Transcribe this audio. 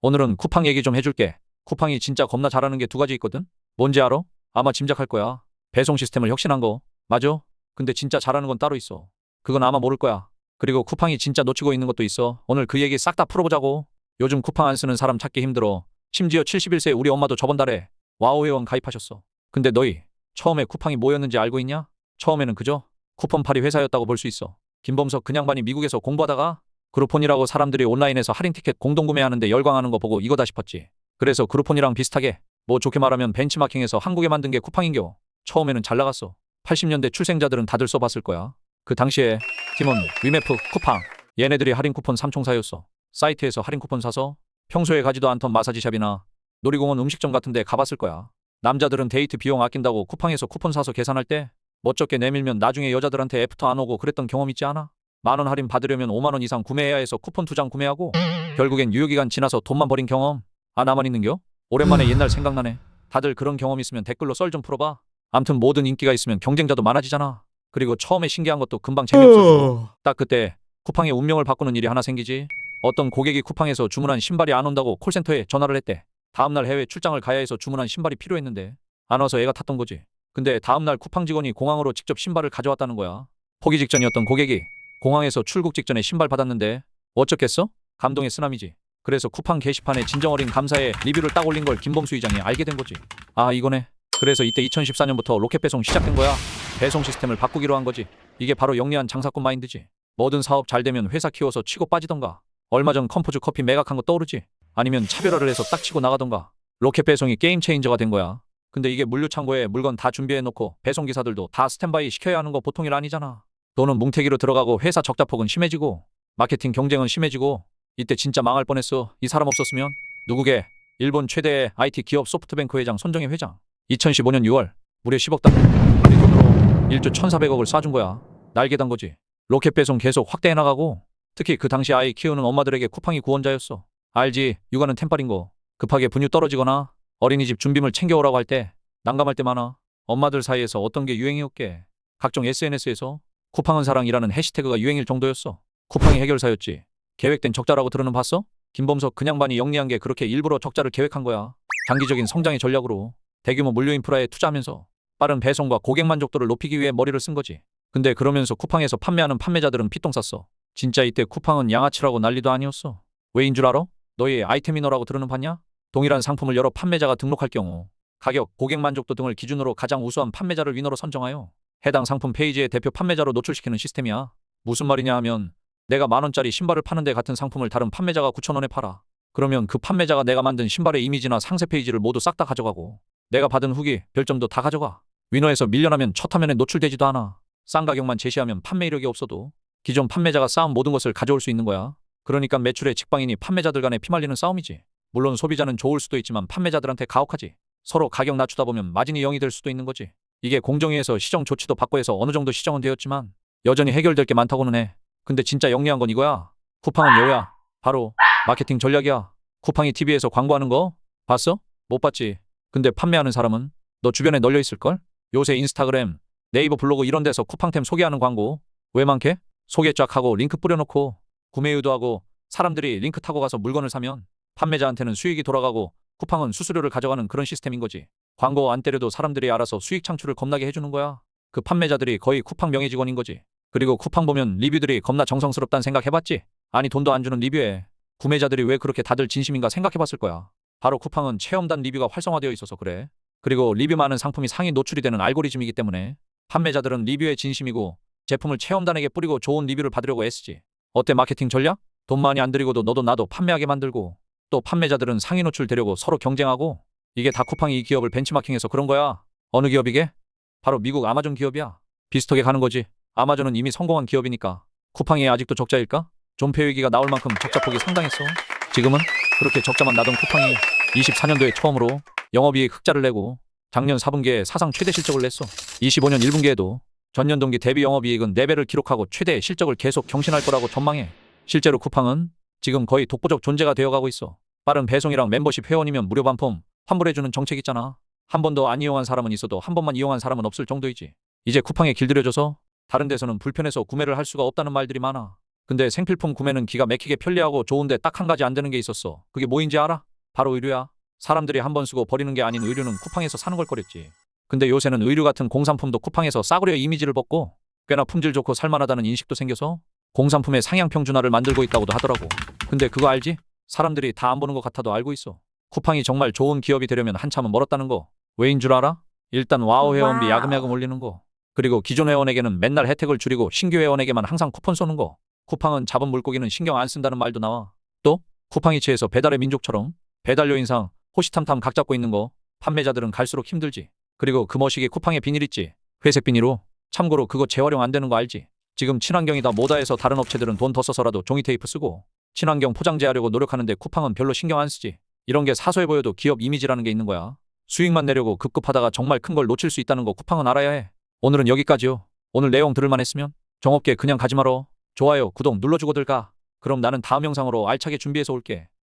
오늘은 쿠팡 얘기 좀 해줄게. 쿠팡이 진짜 겁나 잘하는 게 두 가지 있거든? 뭔지 알아? 아마 짐작할 거야. 배송 시스템을 혁신한 거. 맞아? 근데 진짜 잘하는 건 따로 있어. 그건 아마 모를 거야. 그리고 쿠팡이 진짜 놓치고 있는 것도 있어. 오늘 그 얘기 싹 다 풀어보자고. 요즘 쿠팡 안 쓰는 사람 찾기 힘들어. 심지어 71세 우리 엄마도 저번 달에 와우 회원 가입하셨어. 근데 너희 처음에 쿠팡이 뭐였는지 알고 있냐? 처음에는 그저 쿠폰팔이 회사였다고 볼 수 있어. 김범석 그냥반이 미국에서 공부하다가 그루폰이라고 사람들이 온라인에서 할인 티켓 공동 구매하는데 열광하는 거 보고 이거다 싶었지. 그래서 그루폰이랑 비슷하게 뭐 좋게 말하면 벤치마킹에서 한국에 만든 게 쿠팡인겨. 처음에는 잘 나갔어. 80년대 출생자들은 다들 써봤을 거야. 그 당시에 팀원, 위메프, 쿠팡 얘네들이 할인 쿠폰 삼총사였어. 사이트에서 할인 쿠폰 사서 평소에 가지도 않던 마사지샵이나 놀이공원 음식점 같은 데 가봤을 거야. 남자들은 데이트 비용 아낀다고 쿠팡에서 쿠폰 사서 계산할 때 멋쩍게 내밀면 나중에 여자들한테 애프터 안 오고 그랬던 경험 있지 않아? 만원 할인 받으려면 5만 원 이상 구매해야 해서 쿠폰 두 장 구매하고 결국엔 유효기간 지나서 돈만 버린 경험 아 나만 있는겨? 오랜만에 옛날 생각나네. 다들 그런 경험 있으면 댓글로 썰 좀 풀어봐. 암튼 모든 인기가 있으면 경쟁자도 많아지잖아. 그리고 처음에 신기한 것도 금방 재미없어지고 딱 그때 쿠팡의 운명을 바꾸는 일이 하나 생기지. 어떤 고객이 쿠팡에서 주문한 신발이 안 온다고 콜센터에 전화를 했대. 다음날 해외 출장을 가야 해서 주문한 신발이 필요했는데 안 와서 애가 탔던 거지. 근데 다음날 쿠팡 직원이 공항으로 직접 신발을 가져왔다는 거야. 포기 직전이었던 고객이 공항에서 출국 직전에 신발 받았는데 어쩌겠어? 감동의 쓰나미지. 그래서 쿠팡 게시판에 진정 어린 감사의 리뷰를 딱 올린 걸 김범수 이장이 알게 된 거지. 아 이거네. 그래서 이때 2014년부터 로켓 배송 시작된 거야. 배송 시스템을 바꾸기로 한 거지. 이게 바로 영리한 장사꾼 마인드지. 뭐든 사업 잘 되면 회사 키워서 치고 빠지던가. 얼마 전 컴포즈 커피 매각한 거 떠오르지. 아니면 차별화를 해서 딱 치고 나가던가. 로켓 배송이 게임 체인저가 된 거야. 근데 이게 물류 창고에 물건 다 준비해 놓고 배송 기사들도 다 스탠바이 시켜야 하는 거 보통 일 아니잖아. 돈은 뭉태기로 들어가고 회사 적자폭은 심해지고 마케팅 경쟁은 심해지고 이때 진짜 망할 뻔했어. 이 사람 없었으면 누구게 일본 최대의 IT 기업 소프트뱅크 회장 손정혜 회장 2015년 6월 무려 10억 단 우리 돈으로 1조 1,400억을 쏴준 거야. 날개 단 거지. 로켓 배송 계속 확대해 나가고 특히 그 당시 아이 키우는 엄마들에게 쿠팡이 구원자였어. 알지? 육아는 템빨인 거. 급하게 분유 떨어지거나 어린이집 준비물 챙겨오라고 할 때 난감할 때 많아. 엄마들 사이에서 어떤 게 유행이었게. 각종 SNS에서 쿠팡은 사랑이라는 해시태그가 유행일 정도였어. 쿠팡이 해결사였지. 계획된 적자라고 들어는 봤어? 김범석 그냥반이 영리한 게 그렇게 일부러 적자를 계획한 거야. 장기적인 성장의 전략으로 대규모 물류 인프라에 투자하면서 빠른 배송과 고객 만족도를 높이기 위해 머리를 쓴 거지. 근데 그러면서 쿠팡에서 판매하는 판매자들은 피똥 쌌어. 진짜 이때 쿠팡은 양아치라고 난리도 아니었어. 왜인 줄 알아? 너희 아이템이너라고 들어는 봤냐? 동일한 상품을 여러 판매자가 등록할 경우 가격, 고객 만족도 등을 기준으로 가장 우수한 판매자를 위너로 선정하여 해당 상품 페이지에 대표 판매자로 노출시키는 시스템이야. 무슨 말이냐 하면 내가 만 원짜리 신발을 파는데 같은 상품을 다른 판매자가 9천 원에 팔아. 그러면 그 판매자가 내가 만든 신발의 이미지나 상세 페이지를 모두 싹 다 가져가고 내가 받은 후기, 별점도 다 가져가. 위너에서 밀려나면 첫 화면에 노출되지도 않아. 싼 가격만 제시하면 판매 이력이 없어도 기존 판매자가 쌓은 모든 것을 가져올 수 있는 거야. 그러니까 매출의 직방이니 판매자들 간에 피말리는 싸움이지. 물론 소비자는 좋을 수도 있지만 판매자들한테 가혹하지. 서로 가격 낮추다 보면 마진이 0이 될 수도 있는 거지. 이게 공정위에서 시정 조치도 받고 해서 어느 정도 시정은 되었지만 여전히 해결될 게 많다고는 해. 근데 진짜 영리한 건 이거야. 쿠팡은 여야. 바로 마케팅 전략이야. 쿠팡이 TV에서 광고하는 거 봤어? 못 봤지. 근데 판매하는 사람은 너 주변에 널려 있을걸? 요새 인스타그램, 네이버 블로그 이런 데서 쿠팡템 소개하는 광고 왜 많게? 소개 쫙 하고 링크 뿌려놓고 구매 유도하고 사람들이 링크 타고 가서 물건을 사면 판매자한테는 수익이 돌아가고 쿠팡은 수수료를 가져가는 그런 시스템인 거지. 광고 안 때려도 사람들이 알아서 수익 창출을 겁나게 해주는 거야. 그 판매자들이 거의 쿠팡 명예 직원인 거지. 그리고 쿠팡 보면 리뷰들이 겁나 정성스럽단 생각 해봤지? 아니 돈도 안 주는 리뷰에 구매자들이 왜 그렇게 다들 진심인가 생각해봤을 거야. 바로 쿠팡은 체험단 리뷰가 활성화되어 있어서 그래. 그리고 리뷰 많은 상품이 상위 노출이 되는 알고리즘이기 때문에 판매자들은 리뷰에 진심이고 제품을 체험단에게 뿌리고 좋은 리뷰를 받으려고 애쓰지. 어때 마케팅 전략? 돈 많이 안 들이고도 너도 나도 판매하게 만들고 또 판매자들은 상위 노출 되려고 서로 경쟁하고 이게 다 쿠팡이 이 기업을 벤치마킹해서 그런 거야. 어느 기업이게? 바로 미국 아마존 기업이야. 비슷하게 가는 거지. 아마존은 이미 성공한 기업이니까 쿠팡이 아직도 적자일까? 존폐 위기가 나올 만큼 적자폭이 상당했어. 지금은 그렇게 적자만 나던 쿠팡이 24년도에 처음으로 영업이익 흑자를 내고 작년 4분기에 사상 최대 실적을 냈어. 25년 1분기에도 전년 동기 대비 영업이익은 4배를 기록하고 최대 실적을 계속 경신할 거라고 전망해. 실제로 쿠팡은 지금 거의 독보적 존재가 되어가고 있어. 빠른 배송이랑 멤버십 회원이면 무료 반품 환불해주는 정책 있잖아. 한 번도 안 이용한 사람은 있어도 한 번만 이용한 사람은 없을 정도이지. 이제 쿠팡에 길들여져서 다른 데서는 불편해서 구매를 할 수가 없다는 말들이 많아. 근데 생필품 구매는 기가 막히게 편리하고 좋은데 딱 한 가지 안 되는 게 있었어. 그게 뭐인지 알아? 바로 의류야. 사람들이 한 번 쓰고 버리는 게 아닌 의류는 쿠팡에서 사는 걸 꺼렸지. 근데 요새는 의류 같은 공산품도 쿠팡에서 싸구려 이미지를 벗고 꽤나 품질 좋고 살만하다는 인식도 생겨서 공산품의 상향 평준화를 만들고 있다고도 하더라고. 근데 그거 알지? 사람들이 다 안 보는 것 같아도 알고 있어. 쿠팡이 정말 좋은 기업이 되려면 한참은 멀었다는 거. 왜인 줄 알아? 일단 와우 회원비. 야금야금 올리는 거. 그리고 기존 회원에게는 맨날 혜택을 줄이고 신규 회원에게만 항상 쿠폰 쏘는 거. 쿠팡은 잡은 물고기는 신경 안 쓴다는 말도 나와. 또 쿠팡이츠에서 배달의 민족처럼 배달료 인상, 호시탐탐 각 잡고 있는 거. 판매자들은 갈수록 힘들지. 그리고 그 머시기 쿠팡에 비닐 있지. 회색 비닐로. 참고로 그거 재활용 안 되는 거 알지? 지금 친환경이다 뭐다 해서 다른 업체들은 돈 더 써서라도 종이 테이프 쓰고 친환경 포장재 하려고 노력하는데 쿠팡은 별로 신경 안 쓰지. 이런 게 사소해 보여도 기업 이미지라는 게 있는 거야. 수익만 내려고 급급하다가 정말 큰 걸 놓칠 수 있다는 거 쿠팡은 알아야 해. 오늘은 여기까지요. 오늘 내용 들을만 했으면 정업계 그냥 가지 말어. 좋아요, 구독 눌러주고들 가. 그럼 나는 다음 영상으로 알차게 준비해서 올게.